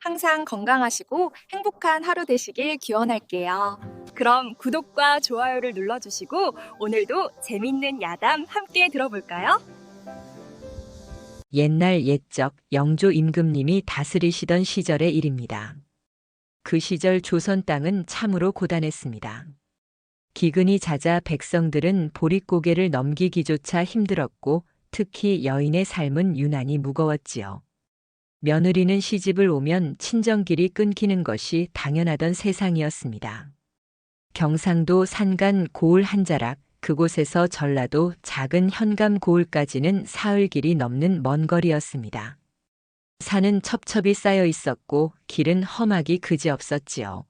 항상 건강하시고 행복한 하루 되시길 기원할게요. 그럼 구독과 좋아요를 눌러주시고 오늘도 재밌는 야담 함께 들어볼까요? 옛날 옛적 영조 임금님이 다스리시던 시절의 일입니다. 그 시절 조선 땅은 참으로 고단했습니다. 기근이 잦아 백성들은 보릿고개를 넘기기조차 힘들었고 특히 여인의 삶은 유난히 무거웠지요. 며느리는 시집을 오면 친정길이 끊기는 것이 당연하던 세상이었습니다. 경상도 산간 고을 한 자락, 그곳에서 전라도 작은 현감 고을까지는 사흘 길이 넘는 먼 거리였습니다. 산은 첩첩이 쌓여 있었고 길은 험하기 그지없었지요.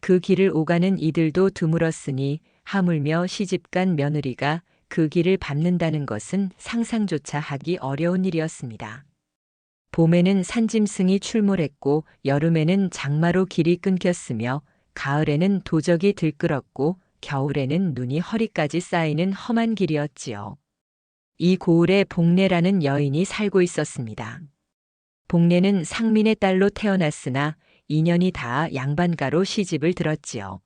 그 길을 오가는 이들도 드물었으니 하물며 시집간 며느리가 그 길을 밟는다는 것은 상상조차 하기 어려운 일이었습니다. 봄에는 산짐승이 출몰했고 여름에는 장마로 길이 끊겼으며 가을에는 도적이 들끓었고 겨울에는 눈이 허리까지 쌓이는 험한 길이었지요. 이 고을에 복례라는 여인이 살고 있었습니다. 복례는 상민의 딸로 태어났으나 인연이 닿아 양반가로 시집을 들었지요.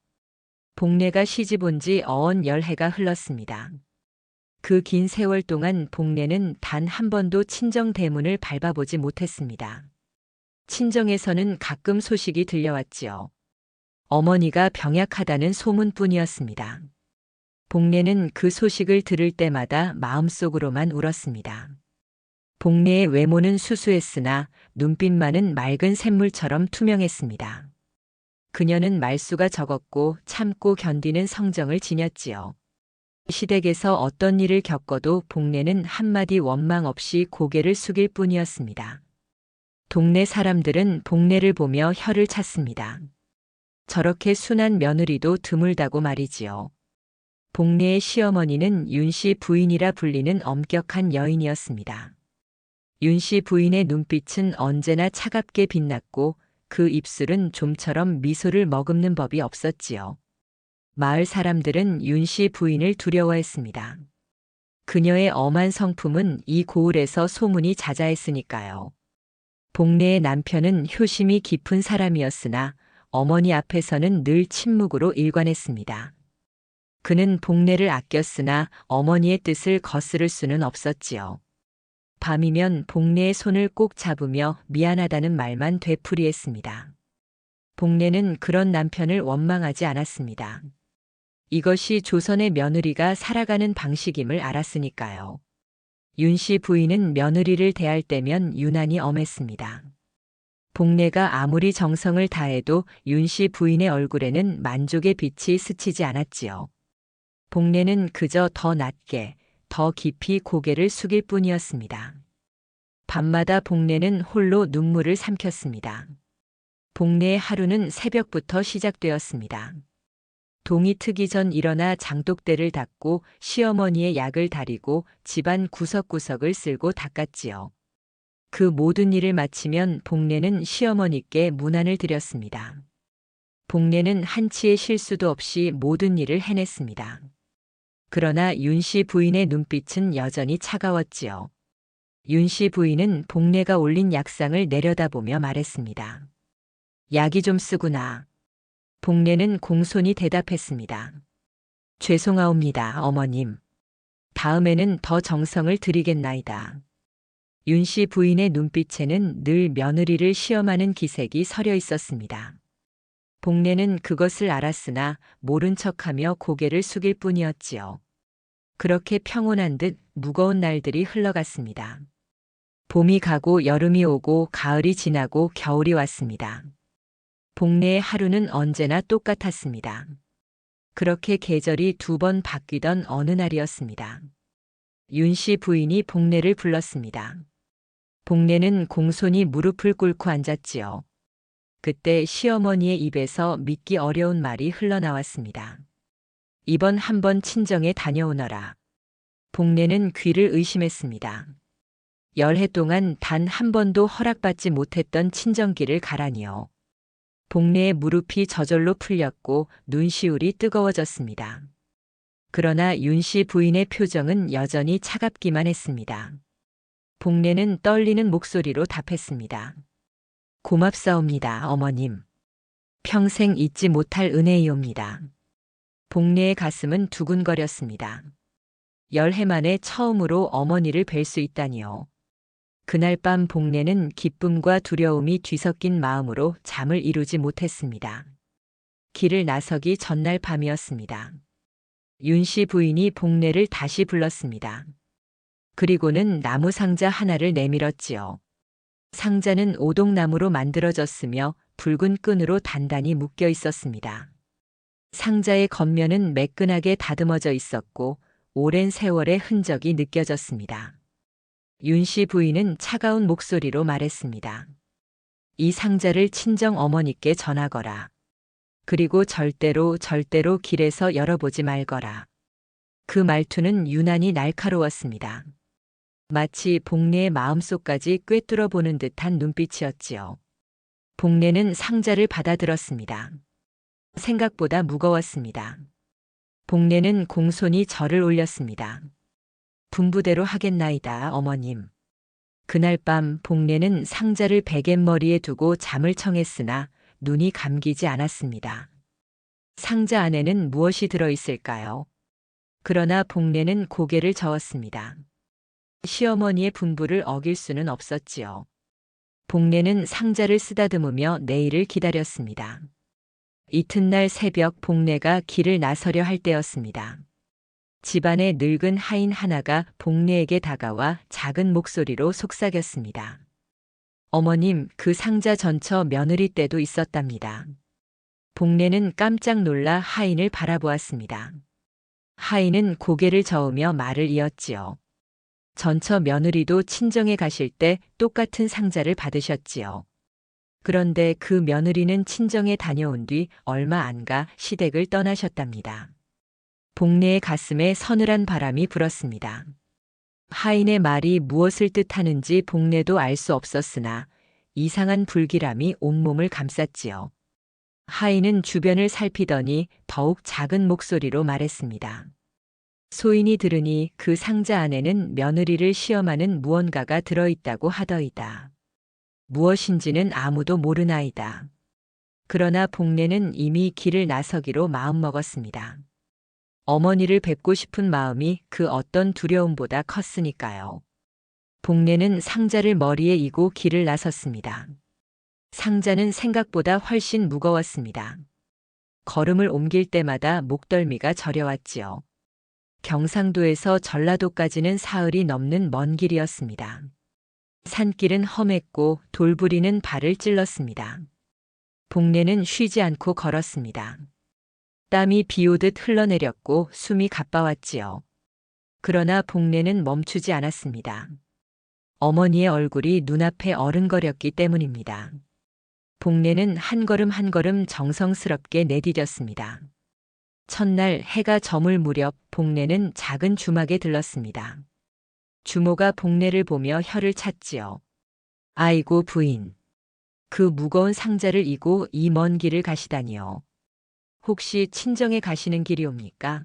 복례가 시집 온 지 어언 열해가 흘렀습니다. 그 긴 세월 동안 복례는 단 한 번도 친정 대문을 밟아보지 못했습니다. 친정에서는 가끔 소식이 들려왔지요. 어머니가 병약하다는 소문뿐이었습니다. 복례는 그 소식을 들을 때마다 마음속으로만 울었습니다. 복례의 외모는 수수했으나 눈빛만은 맑은 샘물처럼 투명했습니다. 그녀는 말수가 적었고 참고 견디는 성정을 지녔지요. 시댁에서 어떤 일을 겪어도 복례는 한마디 원망 없이 고개를 숙일 뿐이었습니다. 동네 사람들은 복례를 보며 혀를 찼습니다. 저렇게 순한 며느리도 드물다고 말이지요. 복례의 시어머니는 윤씨 부인이라 불리는 엄격한 여인이었습니다. 윤씨 부인의 눈빛은 언제나 차갑게 빛났고 그 입술은 좀처럼 미소를 머금는 법이 없었지요. 마을 사람들은 윤 씨 부인을 두려워했습니다. 그녀의 엄한 성품은 이 고을에서 소문이 자자했으니까요. 복례의 남편은 효심이 깊은 사람이었으나 어머니 앞에서는 늘 침묵으로 일관했습니다. 그는 복례를 아꼈으나 어머니의 뜻을 거스를 수는 없었지요. 밤이면 복례의 손을 꼭 잡으며 미안하다는 말만 되풀이했습니다. 복례는 그런 남편을 원망하지 않았습니다. 이것이 조선의 며느리가 살아가는 방식임을 알았으니까요. 윤 씨 부인은 며느리를 대할 때면 유난히 엄했습니다. 복례가 아무리 정성을 다해도 윤 씨 부인의 얼굴에는 만족의 빛이 스치지 않았지요. 복례는 그저 더 낮게, 더 깊이 고개를 숙일 뿐이었습니다. 밤마다 복례는 홀로 눈물을 삼켰습니다. 복례의 하루는 새벽부터 시작되었습니다. 동이 트기 전 일어나 장독대를 닦고 시어머니의 약을 다리고 집안 구석구석을 쓸고 닦았지요. 그 모든 일을 마치면 복례는 시어머니께 문안을 드렸습니다. 복례는 한치의 실수도 없이 모든 일을 해냈습니다. 그러나 윤씨 부인의 눈빛은 여전히 차가웠지요. 윤씨 부인은 복례가 올린 약상을 내려다보며 말했습니다. 약이 좀 쓰구나. 복례는 공손히 대답했습니다. 죄송하옵니다, 어머님. 다음에는 더 정성을 들이겠나이다. 윤 씨 부인의 눈빛에는 늘 며느리를 시험하는 기색이 서려 있었습니다. 복례는 그것을 알았으나 모른 척하며 고개를 숙일 뿐이었지요. 그렇게 평온한 듯 무거운 날들이 흘러갔습니다. 봄이 가고 여름이 오고 가을이 지나고 겨울이 왔습니다. 복례의 하루는 언제나 똑같았습니다. 그렇게 계절이 두 번 바뀌던 어느 날이었습니다. 윤 씨 부인이 복례를 불렀습니다. 복례는 공손히 무릎을 꿇고 앉았지요. 그때 시어머니의 입에서 믿기 어려운 말이 흘러나왔습니다. 이번 한번 친정에 다녀오너라. 복례는 귀를 의심했습니다. 열해 동안 단 한 번도 허락받지 못했던 친정길을 가라니요. 복례의 무릎이 저절로 풀렸고 눈시울이 뜨거워졌습니다. 그러나 윤씨 부인의 표정은 여전히 차갑기만 했습니다. 복례는 떨리는 목소리로 답했습니다. 고맙사옵니다, 어머님. 평생 잊지 못할 은혜이옵니다. 복례의 가슴은 두근거렸습니다. 열해 만에 처음으로 어머니를 뵐 수 있다니요. 그날 밤 복례는 기쁨과 두려움이 뒤섞인 마음으로 잠을 이루지 못했습니다. 길을 나서기 전날 밤이었습니다. 윤 씨 부인이 복례를 다시 불렀습니다. 그리고는 나무 상자 하나를 내밀었지요. 상자는 오동나무로 만들어졌으며 붉은 끈으로 단단히 묶여 있었습니다. 상자의 겉면은 매끈하게 다듬어져 있었고 오랜 세월의 흔적이 느껴졌습니다. 윤 씨 부인은 차가운 목소리로 말했습니다. 이 상자를 친정 어머니께 전하거라. 그리고 절대로 절대로 길에서 열어보지 말거라. 그 말투는 유난히 날카로웠습니다. 마치 복례의 마음속까지 꿰뚫어 보는 듯한 눈빛이었지요. 복례는 상자를 받아들었습니다. 생각보다 무거웠습니다. 복례는 공손히 절을 올렸습니다. 분부대로 하겠나이다, 어머님. 그날 밤 복례는 상자를 베갯머리에 두고 잠을 청했으나 눈이 감기지 않았습니다. 상자 안에는 무엇이 들어있을까요? 그러나 복례는 고개를 저었습니다. 시어머니의 분부를 어길 수는 없었지요. 복례는 상자를 쓰다듬으며 내일을 기다렸습니다. 이튿날 새벽 복례가 길을 나서려 할 때였습니다. 집안의 늙은 하인 하나가 복례에게 다가와 작은 목소리로 속삭였습니다. 어머님, 그 상자 전처 며느리 때도 있었답니다. 복례는 깜짝 놀라 하인을 바라보았습니다. 하인은 고개를 저으며 말을 이었지요. 전처 며느리도 친정에 가실 때 똑같은 상자를 받으셨지요. 그런데 그 며느리는 친정에 다녀온 뒤 얼마 안 가 시댁을 떠나셨답니다. 복례의 가슴에 서늘한 바람이 불었습니다. 하인의 말이 무엇을 뜻하는지 복례도 알 수 없었으나 이상한 불길함이 온몸을 감쌌지요. 하인은 주변을 살피더니 더욱 작은 목소리로 말했습니다. 소인이 들으니 그 상자 안에는 며느리를 시험하는 무언가가 들어있다고 하더이다. 무엇인지는 아무도 모르나이다. 그러나 복례는 이미 길을 나서기로 마음먹었습니다. 어머니를 뵙고 싶은 마음이 그 어떤 두려움보다 컸으니까요. 복례는 상자를 머리에 이고 길을 나섰습니다. 상자는 생각보다 훨씬 무거웠습니다. 걸음을 옮길 때마다 목덜미가 저려왔지요. 경상도에서 전라도까지는 사흘이 넘는 먼 길이었습니다. 산길은 험했고 돌부리는 발을 찔렀습니다. 복례는 쉬지 않고 걸었습니다. 땀이 비오듯 흘러내렸고 숨이 가빠왔지요. 그러나 복례는 멈추지 않았습니다. 어머니의 얼굴이 눈앞에 어른거렸기 때문입니다. 복례는 한 걸음 한 걸음 정성스럽게 내디뎠습니다. 첫날 해가 저물 무렵 복례는 작은 주막에 들렀습니다. 주모가 복례를 보며 혀를 찼지요. 아이고 부인. 그 무거운 상자를 이고 이 먼 길을 가시다니요. 혹시 친정에 가시는 길이옵니까?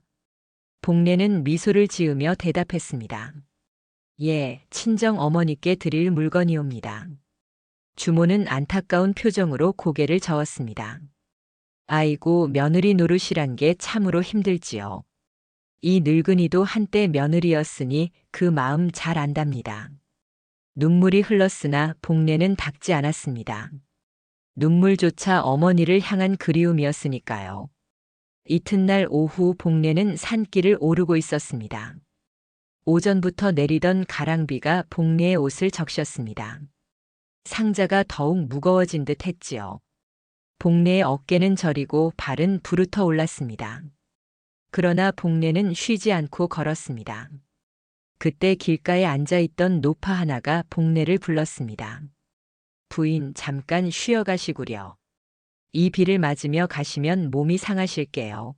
복례는 미소를 지으며 대답했습니다. 예, 친정 어머니께 드릴 물건이옵니다. 주모는 안타까운 표정으로 고개를 저었습니다. 아이고, 며느리 노릇이란 게 참으로 힘들지요. 이 늙은이도 한때 며느리였으니 그 마음 잘 안답니다. 눈물이 흘렀으나 복례는 닦지 않았습니다. 눈물조차 어머니를 향한 그리움이었으니까요. 이튿날 오후 복례는 산길을 오르고 있었습니다. 오전부터 내리던 가랑비가 복례의 옷을 적셨습니다. 상자가 더욱 무거워진 듯 했지요. 복례의 어깨는 저리고 발은 부르터 올랐습니다. 그러나 복례는 쉬지 않고 걸었습니다. 그때 길가에 앉아 있던 노파 하나가 복례를 불렀습니다. 부인 잠깐 쉬어 가시구려. 이 비를 맞으며 가시면 몸이 상하실게요.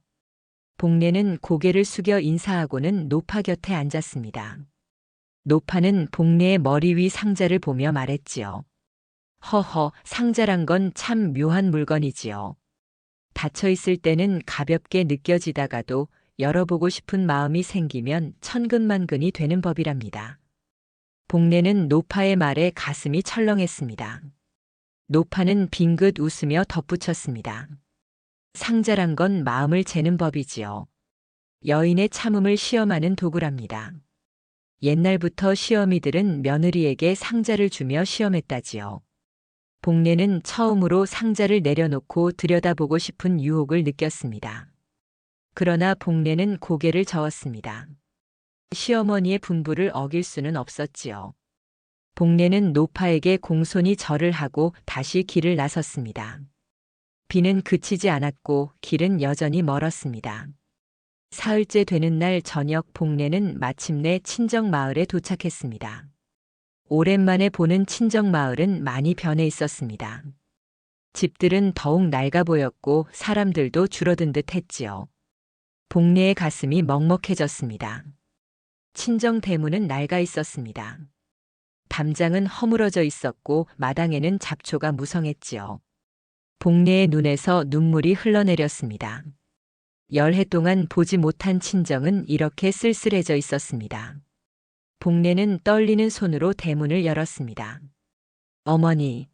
복례는 고개를 숙여 인사하고는 노파 곁에 앉았습니다. 노파는 복례의 머리 위 상자를 보며 말했지요. 허허, 상자란 건 참 묘한 물건이지요. 닫혀 있을 때는 가볍게 느껴지다가도 열어보고 싶은 마음이 생기면 천근만근이 되는 법이랍니다. 복례는 노파의 말에 가슴이 철렁했습니다. 노파는 빙긋 웃으며 덧붙였습니다. 상자란 건 마음을 재는 법이지요. 여인의 참음을 시험하는 도구랍니다. 옛날부터 시어미들은 며느리에게 상자를 주며 시험했다지요. 복례는 처음으로 상자를 내려놓고 들여다보고 싶은 유혹을 느꼈습니다. 그러나 복례는 고개를 저었습니다. 시어머니의 분부를 어길 수는 없었지요. 복례는 노파에게 공손히 절을 하고 다시 길을 나섰습니다. 비는 그치지 않았고 길은 여전히 멀었습니다. 사흘째 되는 날 저녁 복례는 마침내 친정 마을에 도착했습니다. 오랜만에 보는 친정 마을은 많이 변해 있었습니다. 집들은 더욱 낡아 보였고 사람들도 줄어든 듯 했지요. 복례의 가슴이 먹먹해졌습니다. 친정 대문은 낡아 있었습니다. 담장은 허물어져 있었고 마당에는 잡초가 무성했지요. 복례의 눈에서 눈물이 흘러내렸습니다. 열해 동안 보지 못한 친정은 이렇게 쓸쓸해져 있었습니다. 복례는 떨리는 손으로 대문을 열었습니다. 어머니.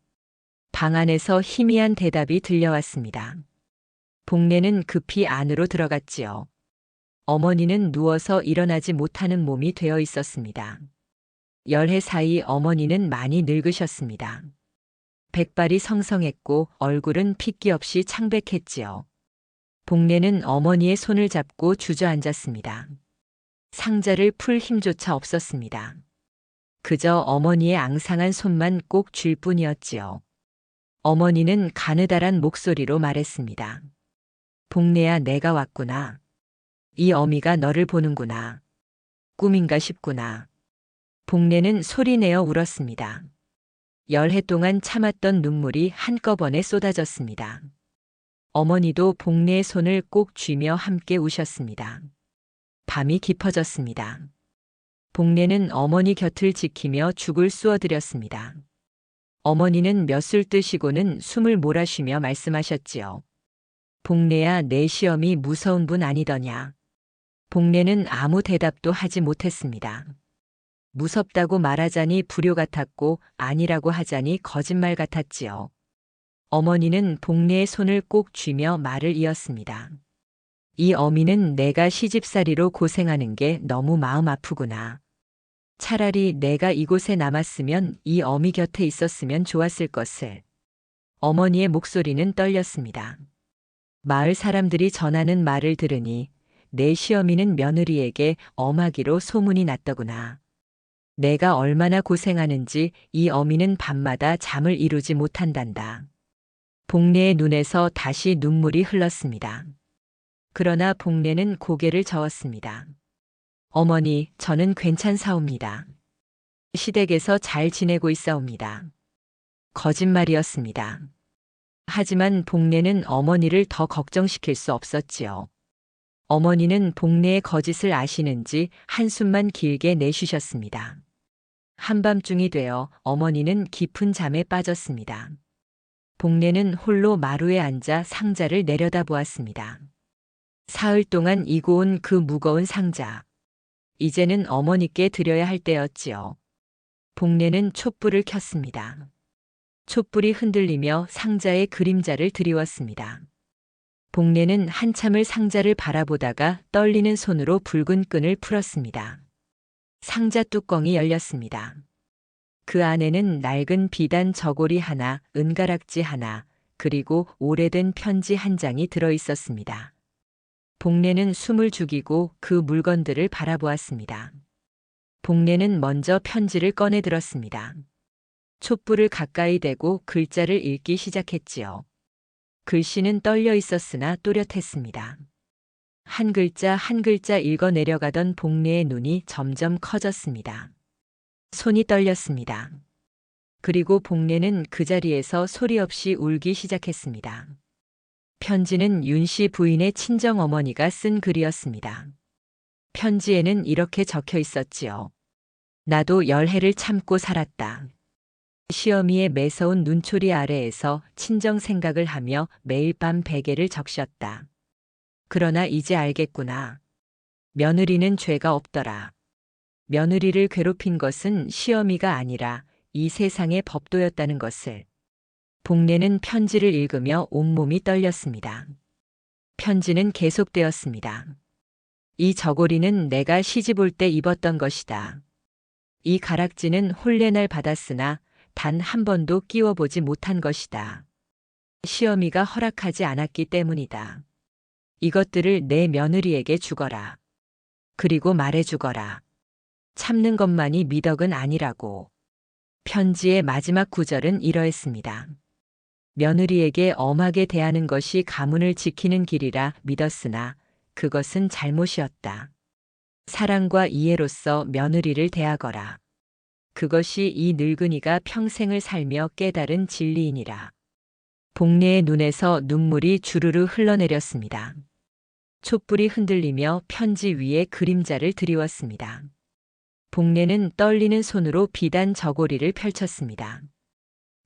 방 안에서 희미한 대답이 들려왔습니다. 복례는 급히 안으로 들어갔지요. 어머니는 누워서 일어나지 못하는 몸이 되어 있었습니다. 열해 사이 어머니는 많이 늙으셨습니다. 백발이 성성했고 얼굴은 핏기 없이 창백했지요. 복례는 어머니의 손을 잡고 주저앉았습니다. 상자를 풀 힘조차 없었습니다. 그저 어머니의 앙상한 손만 꼭 쥘 뿐이었지요. 어머니는 가느다란 목소리로 말했습니다. 복례야 내가 왔구나. 이 어미가 너를 보는구나. 꿈인가 싶구나. 복례는 소리내어 울었습니다. 열해 동안 참았던 눈물이 한꺼번에 쏟아졌습니다. 어머니도 복례의 손을 꼭 쥐며 함께 우셨습니다. 밤이 깊어졌습니다. 복례는 어머니 곁을 지키며 죽을 쑤어드렸습니다. 어머니는 몇술 뜨시고는 숨을 몰아쉬며 말씀하셨지요. 복례야 내 시험이 무서운 분 아니더냐. 복례는 아무 대답도 하지 못했습니다. 무섭다고 말하자니 불효 같았고 아니라고 하자니 거짓말 같았지요. 어머니는 복례의 손을 꼭 쥐며 말을 이었습니다. 이 어미는 내가 시집살이로 고생하는 게 너무 마음 아프구나. 차라리 내가 이곳에 남았으면 이 어미 곁에 있었으면 좋았을 것을. 어머니의 목소리는 떨렸습니다. 마을 사람들이 전하는 말을 들으니 내 시어미는 며느리에게 엄하기로 소문이 났더구나. 내가 얼마나 고생하는지 이 어미는 밤마다 잠을 이루지 못한단다. 복례의 눈에서 다시 눈물이 흘렀습니다. 그러나 복례는 고개를 저었습니다. 어머니, 저는 괜찮사옵니다. 시댁에서 잘 지내고 있사옵니다. 거짓말이었습니다. 하지만 복례는 어머니를 더 걱정시킬 수 없었지요. 어머니는 복례의 거짓을 아시는지 한숨만 길게 내쉬셨습니다. 한밤중이 되어 어머니는 깊은 잠에 빠졌습니다. 복례는 홀로 마루에 앉아 상자를 내려다보았습니다. 사흘 동안 이고 온 그 무거운 상자. 이제는 어머니께 드려야 할 때였지요. 복례는 촛불을 켰습니다. 촛불이 흔들리며 상자의 그림자를 드리웠습니다. 복례는 한참을 상자를 바라보다가 떨리는 손으로 붉은 끈을 풀었습니다. 상자 뚜껑이 열렸습니다. 그 안에는 낡은 비단 저고리 하나, 은가락지 하나, 그리고 오래된 편지 한 장이 들어 있었습니다. 복례는 숨을 죽이고 그 물건들을 바라보았습니다. 복례는 먼저 편지를 꺼내 들었습니다. 촛불을 가까이 대고 글자를 읽기 시작했지요. 글씨는 떨려 있었으나 또렷했습니다. 한 글자 한 글자 읽어 내려가던 복례의 눈이 점점 커졌습니다. 손이 떨렸습니다. 그리고 복례는 그 자리에서 소리 없이 울기 시작했습니다. 편지는 윤 씨 부인의 친정 어머니가 쓴 글이었습니다. 편지에는 이렇게 적혀 있었지요. 나도 열해를 참고 살았다. 시어미의 매서운 눈초리 아래에서 친정 생각을 하며 매일 밤 베개를 적셨다. 그러나 이제 알겠구나. 며느리는 죄가 없더라. 며느리를 괴롭힌 것은 시어미가 아니라 이 세상의 법도였다는 것을. 복례는 편지를 읽으며 온몸이 떨렸습니다. 편지는 계속되었습니다. 이 저고리는 내가 시집 올 때 입었던 것이다. 이 가락지는 혼례날 받았으나 단 한 번도 끼워보지 못한 것이다. 시어미가 허락하지 않았기 때문이다. 이것들을 내 며느리에게 주거라. 그리고 말해 주거라. 참는 것만이 미덕은 아니라고. 편지의 마지막 구절은 이러했습니다. 며느리에게 엄하게 대하는 것이 가문을 지키는 길이라 믿었으나 그것은 잘못이었다. 사랑과 이해로서 며느리를 대하거라. 그것이 이 늙은이가 평생을 살며 깨달은 진리이니라. 복례의 눈에서 눈물이 주르르 흘러내렸습니다. 촛불이 흔들리며 편지 위에 그림자를 드리웠습니다. 복례는 떨리는 손으로 비단 저고리를 펼쳤습니다.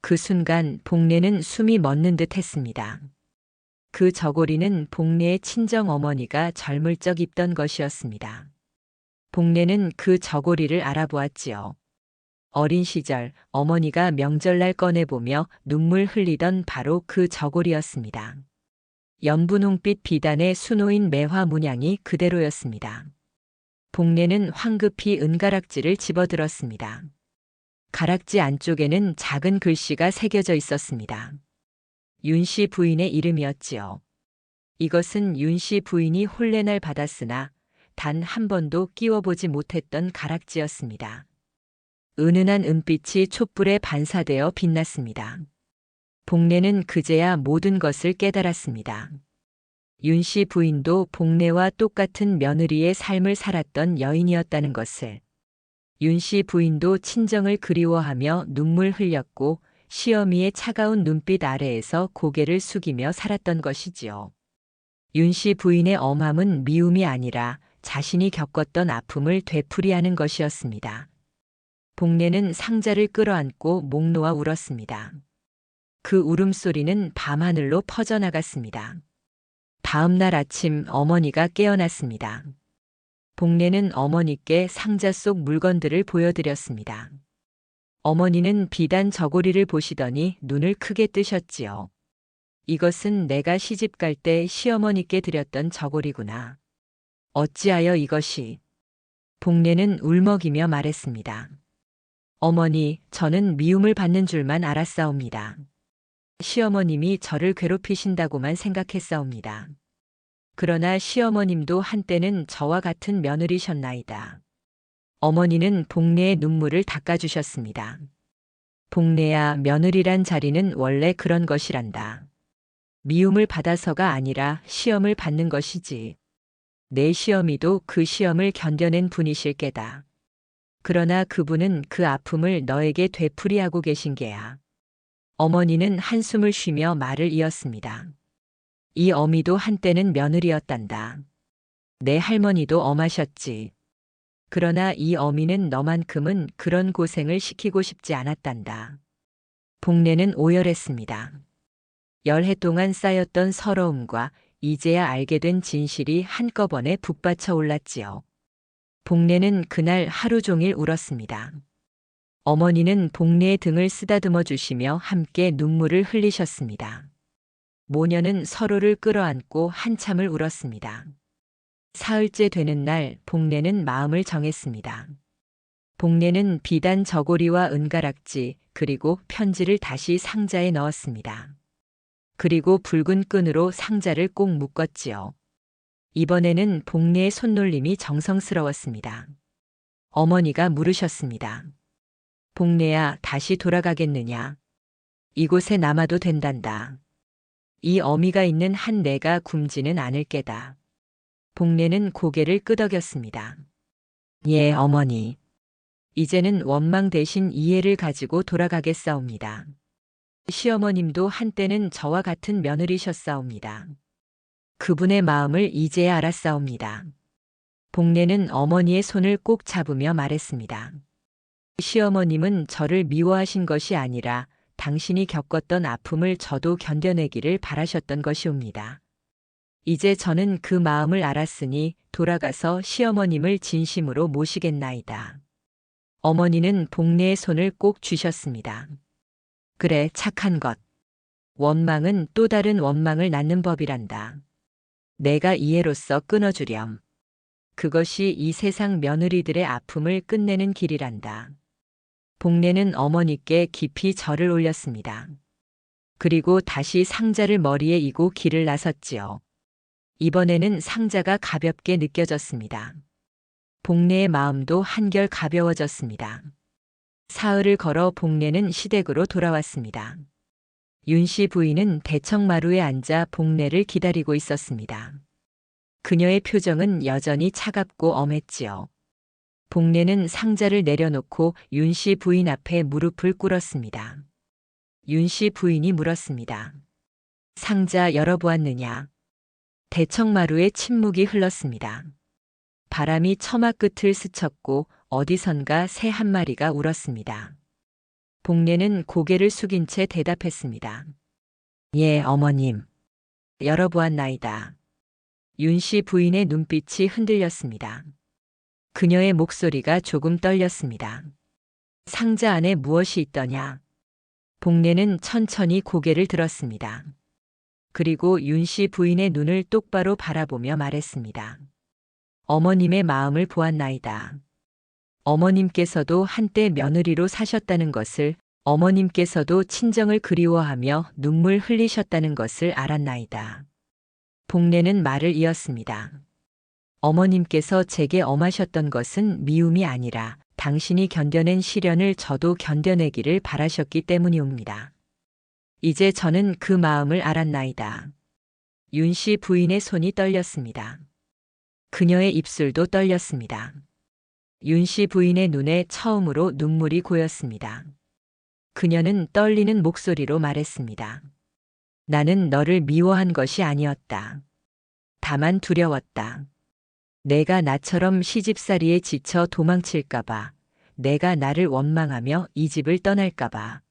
그 순간 복례는 숨이 멎는 듯 했습니다. 그 저고리는 복례의 친정 어머니가 젊을 적 입던 것이었습니다. 복례는 그 저고리를 알아보았지요. 어린 시절 어머니가 명절날 꺼내보며 눈물 흘리던 바로 그 저고리였습니다. 연분홍빛 비단의 수놓인 매화 문양이 그대로였습니다. 복례는 황급히 은가락지를 집어들었습니다. 가락지 안쪽에는 작은 글씨가 새겨져 있었습니다. 윤씨 부인의 이름이었지요. 이것은 윤씨 부인이 혼례날 받았으나 단 한 번도 끼워보지 못했던 가락지였습니다. 은은한 은빛이 촛불에 반사되어 빛났습니다. 복례는 그제야 모든 것을 깨달았습니다. 윤 씨 부인도 복례와 똑같은 며느리의 삶을 살았던 여인이었다는 것을. 윤 씨 부인도 친정을 그리워하며 눈물 흘렸고 시어미의 차가운 눈빛 아래에서 고개를 숙이며 살았던 것이지요. 윤 씨 부인의 엄함은 미움이 아니라 자신이 겪었던 아픔을 되풀이하는 것이었습니다. 복례는 상자를 끌어안고 목 놓아 울었습니다. 그 울음소리는 밤하늘로 퍼져나갔습니다. 다음 날 아침 어머니가 깨어났습니다. 복례는 어머니께 상자 속 물건들을 보여드렸습니다. 어머니는 비단 저고리를 보시더니 눈을 크게 뜨셨지요. 이것은 내가 시집 갈 때 시어머니께 드렸던 저고리구나. 어찌하여 이것이? 복례는 울먹이며 말했습니다. 어머니, 저는 미움을 받는 줄만 알았사옵니다. 시어머님이 저를 괴롭히신다고만 생각했사옵니다. 그러나 시어머님도 한때는 저와 같은 며느리셨나이다. 어머니는 복례의 눈물을 닦아주셨습니다. 복례야 며느리란 자리는 원래 그런 것이란다. 미움을 받아서가 아니라 시험을 받는 것이지. 내 시어미도 그 시험을 견뎌낸 분이실 게다. 그러나 그분은 그 아픔을 너에게 되풀이하고 계신 게야. 어머니는 한숨을 쉬며 말을 이었습니다. 이 어미도 한때는 며느리였단다. 내 할머니도 엄하셨지. 그러나 이 어미는 너만큼은 그런 고생을 시키고 싶지 않았단다. 복례는 오열했습니다. 열해 동안 쌓였던 서러움과 이제야 알게 된 진실이 한꺼번에 북받쳐 올랐지요. 복례는 그날 하루 종일 울었습니다. 어머니는 복례의 등을 쓰다듬어 주시며 함께 눈물을 흘리셨습니다. 모녀는 서로를 끌어안고 한참을 울었습니다. 사흘째 되는 날 복례는 마음을 정했습니다. 복례는 비단 저고리와 은가락지 그리고 편지를 다시 상자에 넣었습니다. 그리고 붉은 끈으로 상자를 꼭 묶었지요. 이번에는 복례의 손놀림이 정성스러웠습니다. 어머니가 물으셨습니다. 복례야 다시 돌아가겠느냐? 이곳에 남아도 된단다. 이 어미가 있는 한 내가 굶지는 않을 게다. 복례는 고개를 끄덕였습니다. 예, 어머니. 이제는 원망 대신 이해를 가지고 돌아가겠사옵니다. 시어머님도 한때는 저와 같은 며느리셨사옵니다. 그분의 마음을 이제야 알았사옵니다. 복례는 어머니의 손을 꼭 잡으며 말했습니다. 시어머님은 저를 미워하신 것이 아니라 당신이 겪었던 아픔을 저도 견뎌내기를 바라셨던 것이옵니다. 이제 저는 그 마음을 알았으니 돌아가서 시어머님을 진심으로 모시겠나이다. 어머니는 복례의 손을 꼭 쥐셨습니다. 그래, 착한 것. 원망은 또 다른 원망을 낳는 법이란다. 내가 이해로써 끊어주렴. 그것이 이 세상 며느리들의 아픔을 끝내는 길이란다. 복례는 어머니께 깊이 절을 올렸습니다. 그리고 다시 상자를 머리에 이고 길을 나섰지요. 이번에는 상자가 가볍게 느껴졌습니다. 복례의 마음도 한결 가벼워졌습니다. 사흘을 걸어 복례는 시댁으로 돌아왔습니다. 윤 씨 부인은 대청마루에 앉아 복례를 기다리고 있었습니다. 그녀의 표정은 여전히 차갑고 엄했지요. 복례는 상자를 내려놓고 윤 씨 부인 앞에 무릎을 꿇었습니다. 윤 씨 부인이 물었습니다. 상자 열어보았느냐? 대청마루에 침묵이 흘렀습니다. 바람이 처마 끝을 스쳤고 어디선가 새 한 마리가 울었습니다. 복례는 고개를 숙인 채 대답했습니다. 예, 어머님. 열어보았나이다. 윤 씨 부인의 눈빛이 흔들렸습니다. 그녀의 목소리가 조금 떨렸습니다. 상자 안에 무엇이 있더냐? 복례는 천천히 고개를 들었습니다. 그리고 윤 씨 부인의 눈을 똑바로 바라보며 말했습니다. 어머님의 마음을 보았나이다. 어머님께서도 한때 며느리로 사셨다는 것을 어머님께서도 친정을 그리워하며 눈물 흘리셨다는 것을 알았나이다. 복례는 말을 이었습니다. 어머님께서 제게 엄하셨던 것은 미움이 아니라 당신이 견뎌낸 시련을 저도 견뎌내기를 바라셨기 때문이옵니다. 이제 저는 그 마음을 알았나이다. 윤 씨 부인의 손이 떨렸습니다. 그녀의 입술도 떨렸습니다. 윤 씨 부인의 눈에 처음으로 눈물이 고였습니다. 그녀는 떨리는 목소리로 말했습니다. 나는 너를 미워한 것이 아니었다. 다만 두려웠다. 내가 나처럼 시집살이에 지쳐 도망칠까봐, 내가 나를 원망하며 이 집을 떠날까봐.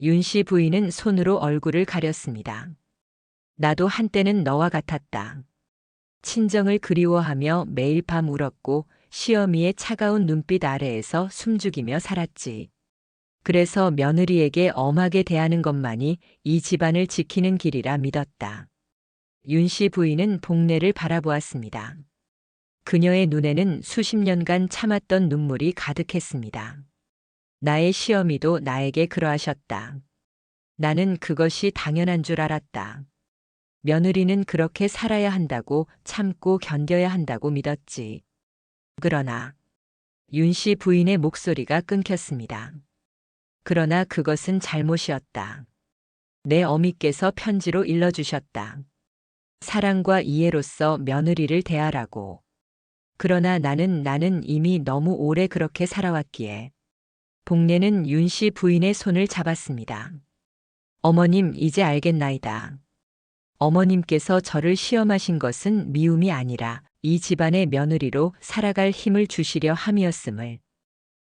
윤 씨 부인은 손으로 얼굴을 가렸습니다. 나도 한때는 너와 같았다. 친정을 그리워하며 매일 밤 울었고 시어미의 차가운 눈빛 아래에서 숨죽이며 살았지. 그래서 며느리에게 엄하게 대하는 것만이 이 집안을 지키는 길이라 믿었다. 윤 씨 부인은 복례를 바라보았습니다. 그녀의 눈에는 수십 년간 참았던 눈물이 가득했습니다. 나의 시어미도 나에게 그러하셨다. 나는 그것이 당연한 줄 알았다. 며느리는 그렇게 살아야 한다고 참고 견뎌야 한다고 믿었지. 그러나 윤 씨 부인의 목소리가 끊겼습니다. 그러나 그것은 잘못이었다. 내 어미께서 편지로 일러주셨다. 사랑과 이해로서 며느리를 대하라고. 그러나 나는 나는 이미 너무 오래 그렇게 살아왔기에. 복례는 윤 씨 부인의 손을 잡았습니다. 어머님, 이제 알겠나이다. 어머님께서 저를 시험하신 것은 미움이 아니라 이 집안의 며느리로 살아갈 힘을 주시려 함이었음을.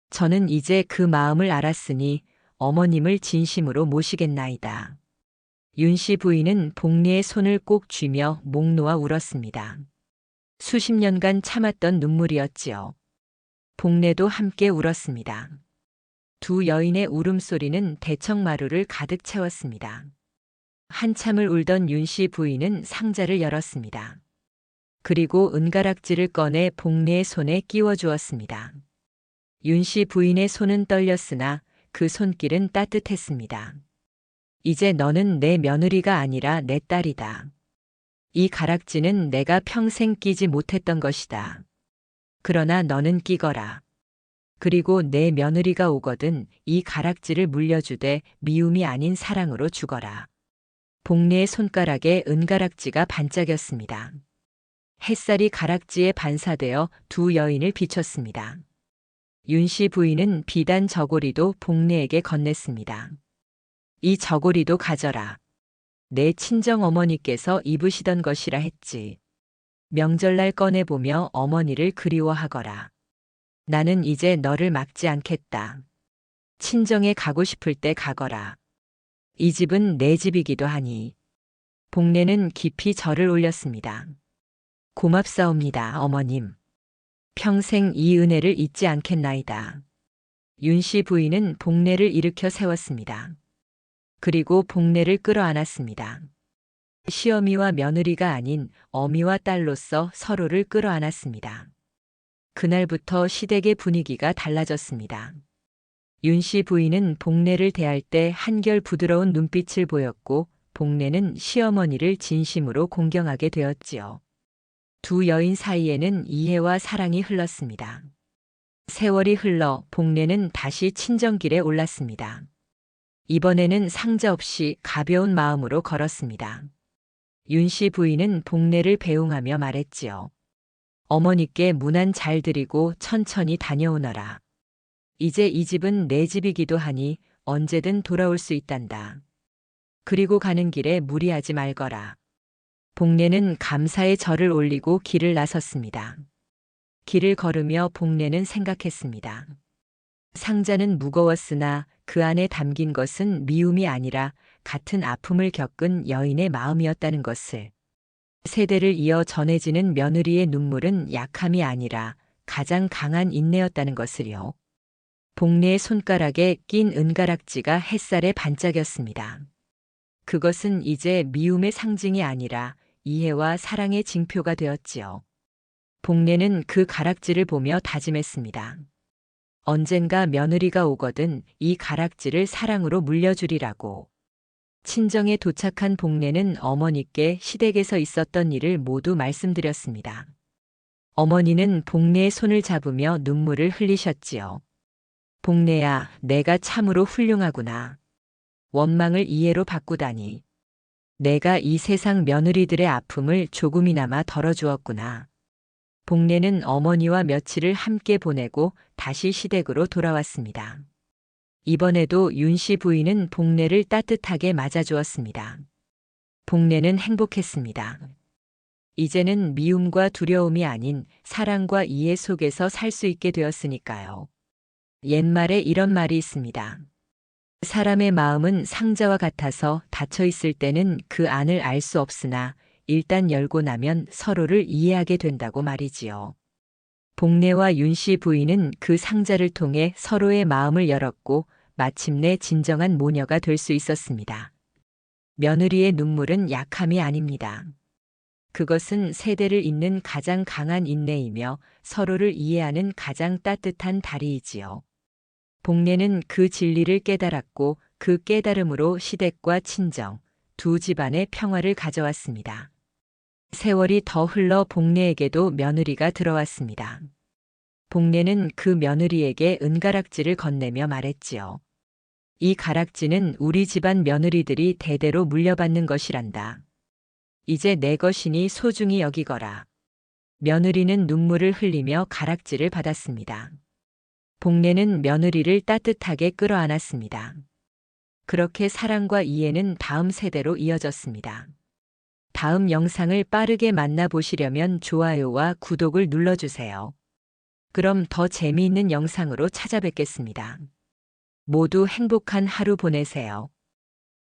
저는 이제 그 마음을 알았으니 어머님을 진심으로 모시겠나이다. 윤씨 부인은 복리의 손을 꼭 쥐며 목 놓아 울었습니다. 수십 년간 참았던 눈물이었지요. 복례도 함께 울었습니다. 두 여인의 울음소리는 대청마루를 가득 채웠습니다. 한참을 울던 윤씨 부인은 상자를 열었습니다. 그리고 은가락지를 꺼내 복례의 손에 끼워 주었습니다. 윤씨 부인의 손은 떨렸으나 그 손길은 따뜻했습니다. 이제 너는 내 며느리가 아니라 내 딸이다. 이 가락지는 내가 평생 끼지 못했던 것이다. 그러나 너는 끼거라. 그리고 내 며느리가 오거든 이 가락지를 물려주되 미움이 아닌 사랑으로 죽어라. 복례의 손가락에 은가락지가 반짝였습니다. 햇살이 가락지에 반사되어 두 여인을 비췄습니다. 윤 씨 부인은 비단 저고리도 복례에게 건넸습니다. 이 저고리도 가져라. 내 친정 어머니께서 입으시던 것이라 했지. 명절날 꺼내보며 어머니를 그리워하거라. 나는 이제 너를 막지 않겠다. 친정에 가고 싶을 때 가거라. 이 집은 내 집이기도 하니. 복례는 깊이 절을 올렸습니다. 고맙사옵니다, 어머님. 평생 이 은혜를 잊지 않겠나이다. 윤 씨 부인은 복례를 일으켜 세웠습니다. 그리고 복례를 끌어안았습니다. 시어미와 며느리가 아닌 어미와 딸로서 서로를 끌어안았습니다. 그날부터 시댁의 분위기가 달라졌습니다. 윤 씨 부인은 복례를 대할 때 한결 부드러운 눈빛을 보였고 복례는 시어머니를 진심으로 공경하게 되었지요. 두 여인 사이에는 이해와 사랑이 흘렀습니다. 세월이 흘러 복례는 다시 친정길에 올랐습니다. 이번에는 상자 없이 가벼운 마음으로 걸었습니다. 윤 씨 부인은 복례를 배웅하며 말했지요. 어머니께 문안 잘 드리고 천천히 다녀오너라. 이제 이 집은 내 집이기도 하니 언제든 돌아올 수 있단다. 그리고 가는 길에 무리하지 말거라. 복례는 감사의 절을 올리고 길을 나섰습니다. 길을 걸으며 복례는 생각했습니다. 상자는 무거웠으나 그 안에 담긴 것은 미움이 아니라 같은 아픔을 겪은 여인의 마음이었다는 것을. 세대를 이어 전해지는 며느리의 눈물은 약함이 아니라 가장 강한 인내였다는 것을요. 복례의 손가락에 낀 은가락지가 햇살에 반짝였습니다. 그것은 이제 미움의 상징이 아니라 이해와 사랑의 징표가 되었지요. 복례는 그 가락지를 보며 다짐했습니다. 언젠가 며느리가 오거든 이 가락지를 사랑으로 물려주리라고. 친정에 도착한 복례는 어머니께 시댁에서 있었던 일을 모두 말씀드렸습니다. 어머니는 복례의 손을 잡으며 눈물을 흘리셨지요. 복례야, 내가 참으로 훌륭하구나. 원망을 이해로 바꾸다니. 내가 이 세상 며느리들의 아픔을 조금이나마 덜어주었구나. 복례는 어머니와 며칠을 함께 보내고 다시 시댁으로 돌아왔습니다. 이번에도 윤 씨 부인은 복례를 따뜻하게 맞아주었습니다. 복례는 행복했습니다. 이제는 미움과 두려움이 아닌 사랑과 이해 속에서 살 수 있게 되었으니까요. 옛말에 이런 말이 있습니다. 사람의 마음은 상자와 같아서 닫혀 있을 때는 그 안을 알 수 없으나 일단 열고 나면 서로를 이해하게 된다고 말이지요. 복례와 윤씨 부인은 그 상자를 통해 서로의 마음을 열었고 마침내 진정한 모녀가 될 수 있었습니다. 며느리의 눈물은 약함이 아닙니다. 그것은 세대를 잇는 가장 강한 인내이며 서로를 이해하는 가장 따뜻한 다리이지요. 복례는 그 진리를 깨달았고 그 깨달음으로 시댁과 친정, 두 집안의 평화를 가져왔습니다. 세월이 더 흘러 복례에게도 며느리가 들어왔습니다. 복례는 그 며느리에게 은가락지를 건네며 말했지요. 이 가락지는 우리 집안 며느리들이 대대로 물려받는 것이란다. 이제 내 것이니 소중히 여기거라. 며느리는 눈물을 흘리며 가락지를 받았습니다. 복례는 며느리를 따뜻하게 끌어안았습니다. 그렇게 사랑과 이해는 다음 세대로 이어졌습니다. 다음 영상을 빠르게 만나보시려면 좋아요와 구독을 눌러주세요. 그럼 더 재미있는 영상으로 찾아뵙겠습니다. 모두 행복한 하루 보내세요.